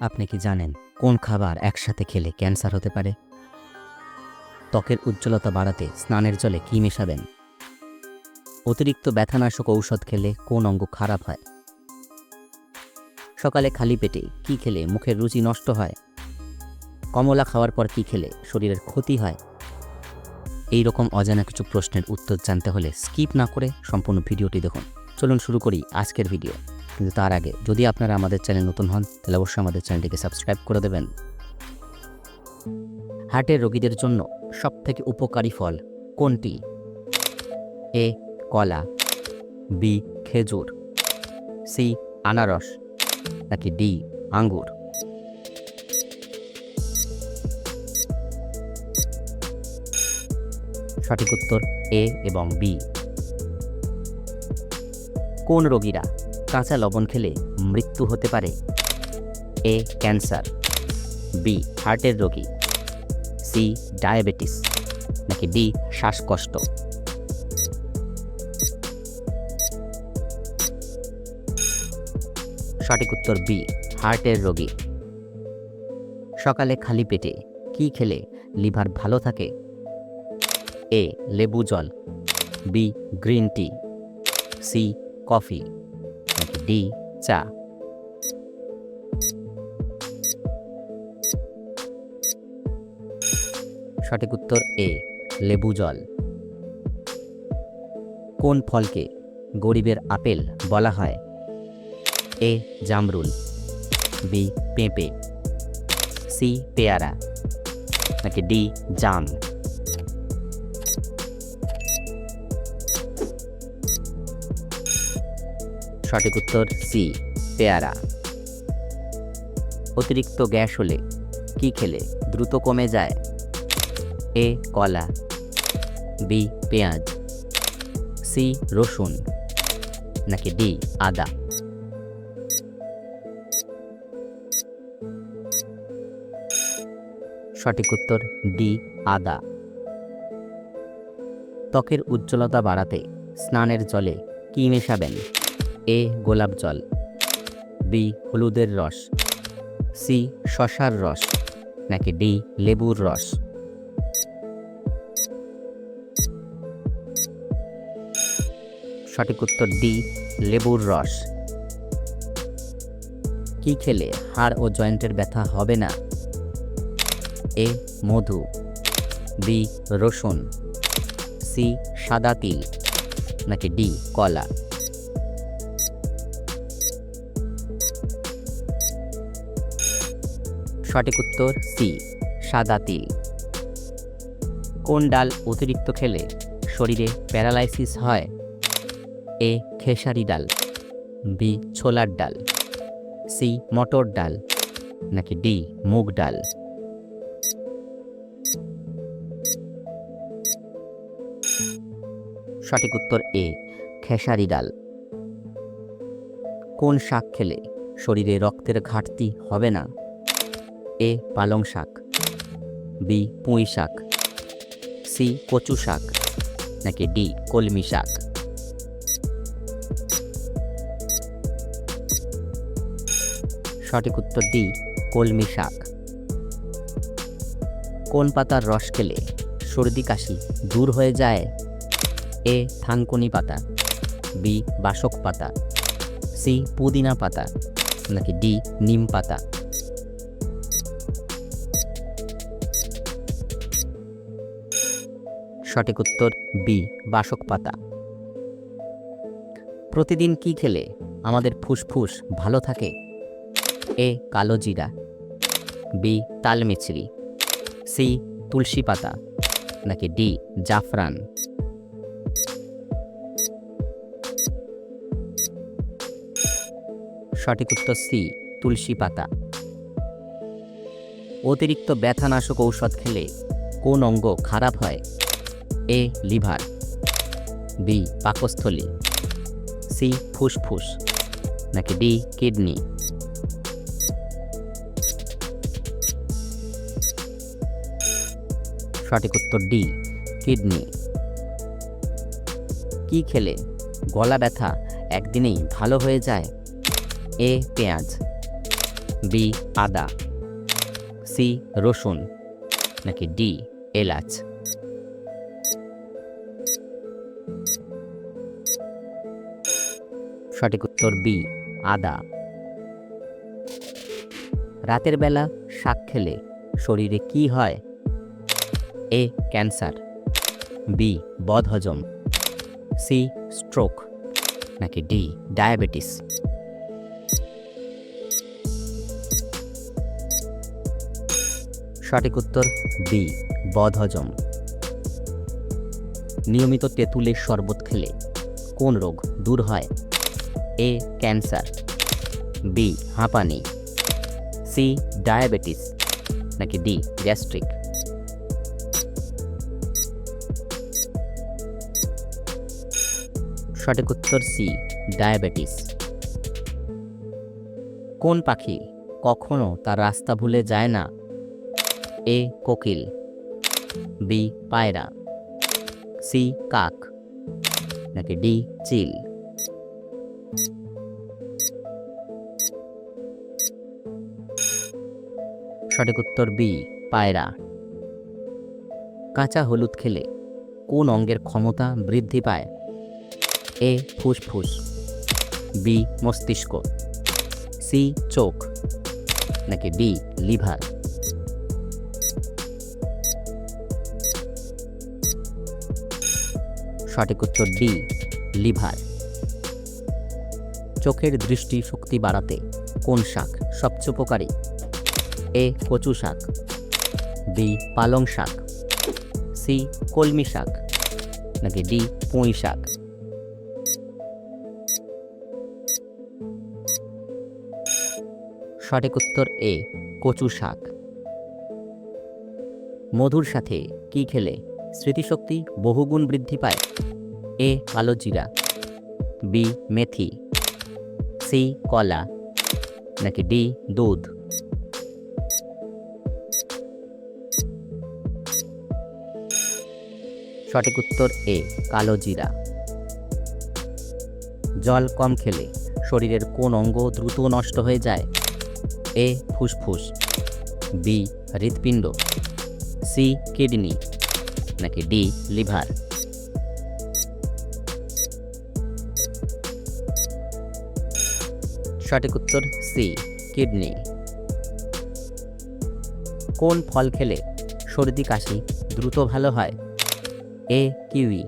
আপনি কি জানেন কোন খাবার একসাথে খেলে ক্যান্সার হতে পারে? ত্বকের উজ্জ্বলতা বাড়াতে স্নানের জলে কি মেশাবেন? অতিরিক্ত ব্যথানাশক ঔষধ খেলে কোন অঙ্গ খারাপ হয়? সকালে খালি পেটে কি খেলে মুখের রুচি নষ্ট হয়? কমলা খাওয়ার পর কি খেলে শরীরের ক্ষতি হয়? এই রকম অজানা কিছু প্রশ্নের উত্তর জানতে হলে স্কিপ না করে সম্পূর্ণ ভিডিওটি দেখুন। চলুন শুরু করি আজকের ভিডিও। কিন্তু তার আগে। যদি আপনারা আমাদের চ্যানেল নতুন হন, তাহলে অবশ্যই আমাদের চ্যানেলটিকে সাবস্ক্রাইব করে দেবেন। হার্টের রোগীদের জন্য সবথেকে উপকারী ফল কোনটি? এ, কলা, বি, খেজুর, সি, আনারস, নাকি ডি, আঙ্গুর? সঠিক উত্তর এ এবং বি। কোন রোগীরা কাঁচা লবণ খেলে মৃত্যু হতে পারে। এ ক্যান্সার, বি হার্টের রোগী, সি ডায়াবেটিস, নাকি ডি শ্বাসকষ্ট। সঠিক উত্তর বি, হার্টের রোগী। সকালে খালি পেটে কি খেলে লিভার ভালো থাকে? এ লেবু জল, B green tea, C coffee. D চা সঠিক উত্তর এ লেবু জল। কোন ফলকে গরিবের আপেল বলা হয়? এ জামরুল। বি পেঁপে। সি পেয়ারা। নাকি ডি জাম। সঠিক উত্তর সি, পেয়ারা। অতিরিক্ত গ্যাস হলে কি খেলে দ্রুত কমে যায়? এ, কলা। বি, পেঁয়াজ। সি, রসুন। নাকি ডি, আদা। সঠিক উত্তর ডি, আদা। ত্বকের উজ্জ্বলতা বাড়াতে স্নানের জলে কি মেশাবেন? এ গোলাপ জল, বি হলুদের রস, সি শশার রস, নাকি ডি লেবুর রস? সঠিক উত্তর ডি, লেবুর রস। কি খেলে হাড় ও জয়েন্টের ব্যথা হবে না? এ মধু, বি রসুন, সি সাদা তিল, নাকি ডি কলা? সঠিক উত্তর সি, সাদা তিল। কোন ডাল অতিরিক্ত খেলে শরীরে প্যারালাইসিস হয়? এ, খেসারি ডাল। বি, ছোলার ডাল। সি, মটর ডাল। নাকি ডি, মুগ ডাল। সঠিক উত্তর এ, খেসারি ডাল। কোন শাক খেলে শরীরে রক্তের ঘাটতি হবে না? এ পালং শাক, বি পুঁই শাক, সি কচু শাক, নাকি ডি কলমি শাক? সঠিক উত্তর ডি কলমি শাক। কোন পাতার রস খেলে সর্দি কাশি দূর হয়ে যায়? এ থানকুনি পাতা, বি বাসক পাতা, সি পুদিনা পাতা, নাকি ডি নিম পাতা? সঠিক উত্তর বি, বাসক পাতা। প্রতিদিন কি খেলে আমাদের ফুসফুস ভালো থাকে? এ, কালো জিরা। বি তালমিছরি সি, তুলসী পাতা। নাকি ডি, জাফরান। সঠিক উত্তর সি, তুলসী পাতা। অতিরিক্ত ব্যথানাশক ঔষধ খেলে কোন অঙ্গ খারাপ হয়? এ লিভার, বি পাকস্থলী, সি ফুসফুস, নাকি ডি কিডনি? সঠিক উত্তর ডি, কিডনি। কি খেলে গলা ব্যথা একদিনেই ভালো হয়ে যায়? এ পেঁয়াজ, বি আদা, সি রসুন, নাকি ডি এলাচ? সঠিক উত্তর বি, আদা। রাতের বেলা শাক খেলে শরীরে কি হয়? A, cancer. বি, বদহজম। C, stroke. নাকি ডি, ডায়াবেটিস। সঠিক উত্তর বি, বদহজম। নিয়মিত তেঁতুলের শরবত খেলে কোন রোগ দূর হয়? এ ক্যান্সার বি হাঁপানি সি ডায়াবেটিস নাকি ডি গ্যাস্ট্রিক সঠিক উত্তর সি ডায়াবেটিস কোন পাখি কখনো তার রাস্তা ভুলে যায় না? এ কোকিল. বি পায়রা. সি কাক. নাকি ডি চিল? সঠিক উত্তর বি, পায়রা। কাঁচা হলুদ খেলে কোন অঙ্গের ক্ষমতা বৃদ্ধি পায়? এ, ফুসফুস। বি, মস্তিষ্ক। সি, চোখ। নাকি ডি, লিভার। সঠিক উত্তর ডি, লিভার। চোখের দৃষ্টি শক্তি বাড়াতে কোন শাক সবচেয়ে উপকারী? এ কচু শাক, বি পালং শাক, সি কলমি শাক, নাকি ডি পুঁই শাক? সঠিক উত্তর এ, কচু শাক। মধুর সাথে কি খেলে স্মৃতিশক্তি বহুগুণ বৃদ্ধি পায়? এ কালো জিরা, বি, মেথি, সি, কলা, নাকি ডি, দুধ? সঠিক উত্তর এ, কালো জিরা। জল কম খেলে শরীরের কোন অঙ্গ দ্রুত নষ্ট হয়ে যায়? এ, ফুসফুস। বি, হৃৎপিণ্ড। C, kidney. নাকি ডি, লিভার। সঠিক উত্তর সি, কিডনি। কোন ফল খেলে সর্দি কাশি দ্রুত ভালো হয়? A kiwi.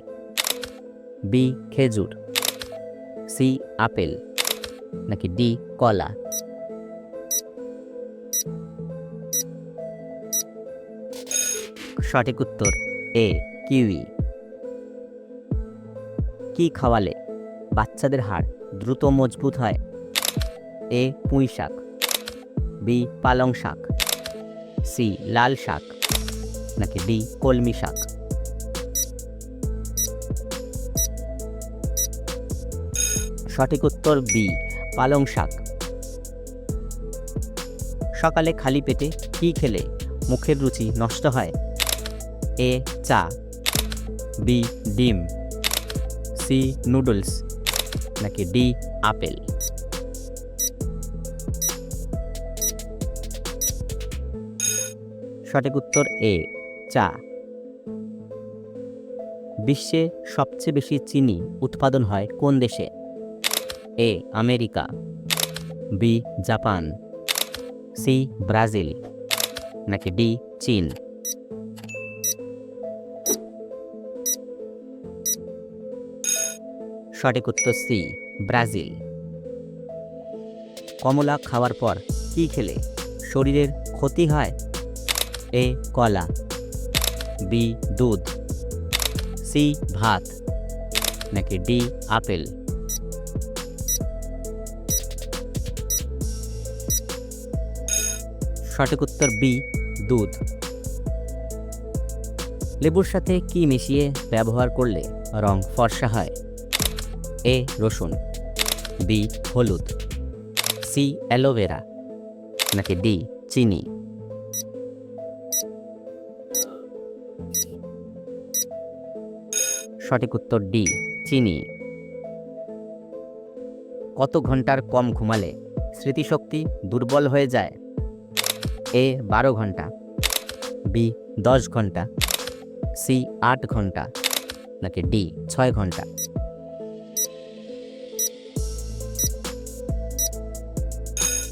বি খেজুর। C apple. নাকি ডি কলা। সঠিক উত্তর এ কিউই। কি খাওয়ালে বাচ্চাদের হাড় দ্রুত মজবুত হয়? এ পুঁই শাক। বি পালং শাক। সি লাল শাক। নাকি ডি কলমি শাক। সঠিক উত্তর বি, পালং শাক। সকালে খালি পেটে কি খেলে মুখের রুচি নষ্ট হয়? এ, চা। বি, ডিম। C, noodles. নাকি ডি, আপেল। সঠিক উত্তর এ, চা। বিশ্বে সবচেয়ে বেশি চিনি উৎপাদন হয় কোন দেশে? A, America. B, Japan. C, Brazil. নাকি ডি, চীন। সঠিক উত্তর সি, ব্রাজিল। কমলা খাওয়ার পর কি খেলে? শরীরের ক্ষতি হয়? এ, কলা। বি, দুধ। সি, ভাত। নাকি ডি, আপেল। সঠিক উত্তর বি, দুধ। লেবুর সাথে কি মিশিয়ে ব্যবহার করলে রং ফর্সা হয়? এ, রসুন। বি, হলুদ। C, aloe vera. নাকি ডি, চিনি। সঠিক উত্তর ডি, চিনি। কত ঘণ্টার কম ঘুমালে স্মৃতিশক্তি দুর্বল হয়ে যায়? এ বারো ঘণ্টা, বি দশ ঘণ্টা, সি আট ঘণ্টা, নাকি ডি ছয় ঘণ্টা?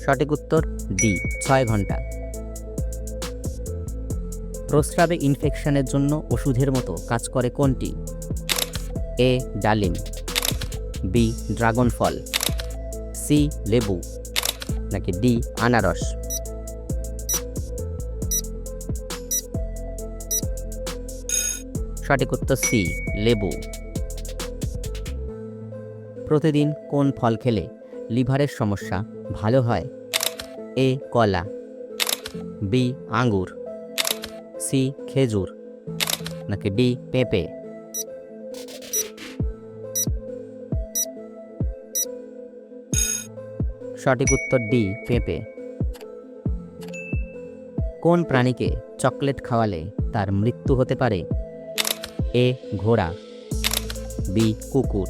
সঠিক উত্তর ডি, ছয় ঘণ্টা। প্রস্রাবে ইনফেকশনের জন্য ওষুধের মতো কাজ করে কোনটি? এ, ডালিম, বি, ড্রাগন ফল, সি, লেবু, নাকি ডি, আনারস? সঠিক উত্তর সি, লেবু। প্রতিদিন কোন ফল খেলে লিভারের সমস্যা ভালো হয়? এ, কলা। বি, আঙ্গুর। সি, খেজুর। নাকি ডি, পেঁপে। সঠিক উত্তর ডি, পেঁপে। কোন প্রাণীকে চকলেট খাওয়ালে তার মৃত্যু হতে পারে? এ ঘোড়া, বি কুকুর,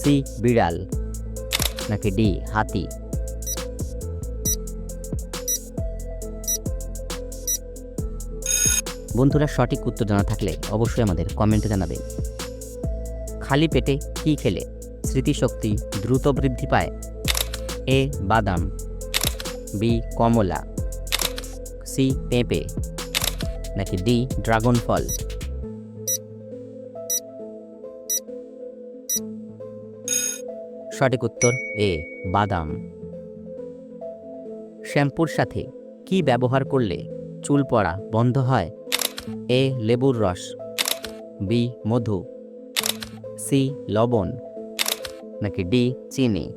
সি বিড়াল, নাকি ডি হাতি? বন্ধুরা সঠিক উত্তর জানা থাকলে অবশ্যই আমাদের কমেন্টে জানাবেন। খালি পেটে কী খেলে স্মৃতিশক্তি দ্রুত বৃদ্ধি পায়? এ বাদাম, বি কমলা, সি পেঁপে, নাকি ডি ড্রাগন ফল? সঠিক উত্তর এ, বাদাম। শ্যাম্পুর সাথে কি ব্যবহার করলে চুল পড়া বন্ধ হয়? এ, লেবুর রস। বি, মধু। সি, লবণ। নাকি ডি, চিনি।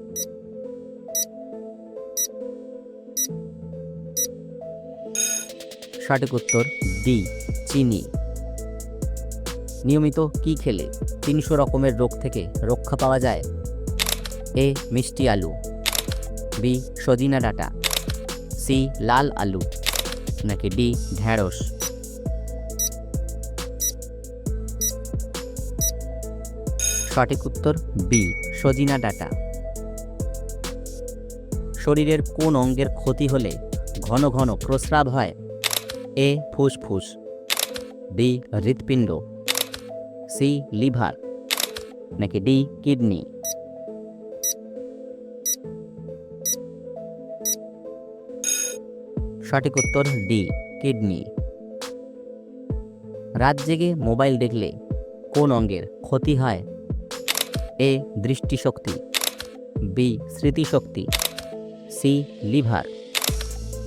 সঠিক উত্তর ডি, চিনি। নিয়মিত কি খেলে তিনশো রকমের রোগ থেকে রক্ষা পাওয়া যায়? এ মিষ্টি আলু বি সজিনা ডাঁটা সি লাল আলু নাকি ডি ঢ্যাঁড়স সঠিক উত্তর বি সজিনা ডাটা শরীরের কোন অঙ্গের ক্ষতি হলে ঘন ঘন প্রস্রাব হয়? এ ফুসফুস বি হৃৎপিণ্ড সি লিভার নাকি ডি কিডনি সঠিক উত্তর ডি, কিডনি। রাত জেগে মোবাইল দেখলে কোন অঙ্গের ক্ষতি হয়? এ, দৃষ্টিশক্তি, বি, স্মৃতিশক্তি, সি, লিভার,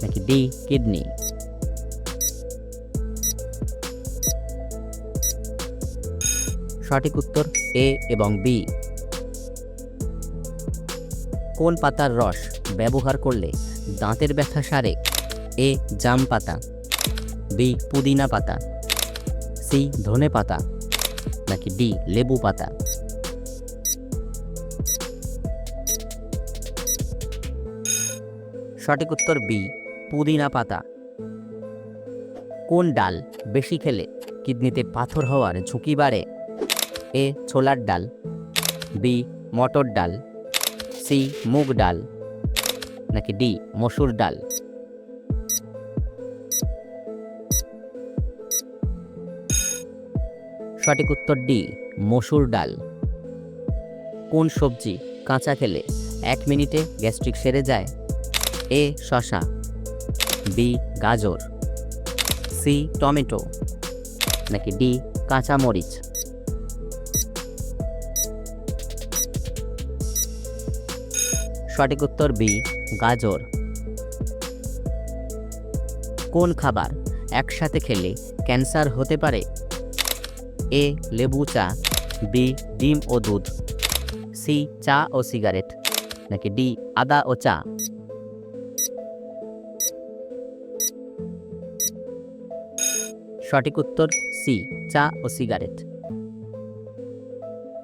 নাকি ডি, কিডনি। সঠিক উত্তর এ এবং বি। কোন পাতার রস ব্যবহার করলে দাঁতের ব্যথা সারে? এ জাম পাতা, বি পুদিনা পাতা, সি ধনে পাতা, নাকি ডি লেবু পাতা। সঠিক উত্তর বি, পুদিনা পাতা। কোন ডাল বেশি খেলে কিডনিতে পাথর হওয়ার ঝুঁকি বাড়ে? এ ছোলার ডাল, বি মটর ডাল, সি মুগ ডাল, নাকি ডি মসুর ডাল? সঠিক উত্তর ডি, মসুর ডাল। কোন সবজি কাঁচা খেলে এক মিনিটে গ্যাস্ট্রিক সেরে যায়? এ শশা বি, গাজর। C, tomato. নাকি ডি কাঁচা মরিচ সঠিক উত্তর বি, গাজর। কোন খাবার একসাথে খেলে ক্যান্সার হতে পারে? এ, লেবু, চা। বি, ডিম ও দুধ। সি, চা ও সিগারেট। নাকি ডি, আদা ও চা? সঠিক উত্তর, সি, চা ও সিগারেট।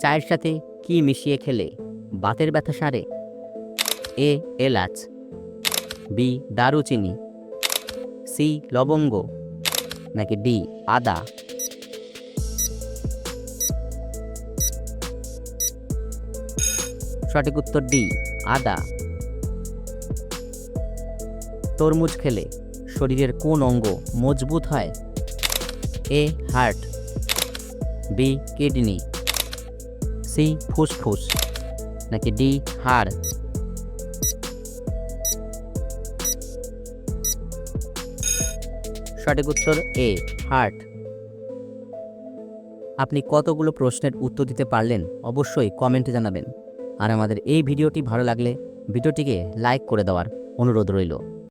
চায়ের সাথে কি মিশিয়ে খেলে বাতের ব্যথা সারে? এ, এলাচ। বি, দারুচিনি। সি, লবঙ্গ। নাকি ডি, আদা? সঠিক উত্তর ডি, আদা। তরমুজ খেলে শরীরের কোন অঙ্গ মজবুত হয়? A, heart. B, kidney. C, ফুসফুস। নাকি ডি, হাড়। সঠিক উত্তর এ, হার্ট। আপনি কতগুলো প্রশ্নের উত্তর দিতে পারলেন? অবশ্যই কমেন্টে জানাবেন। আর আমাদের এই ভিডিওটি ভালো লাগলে ভিডিওটিকে লাইক করে দেওয়ার অনুরোধ রইল।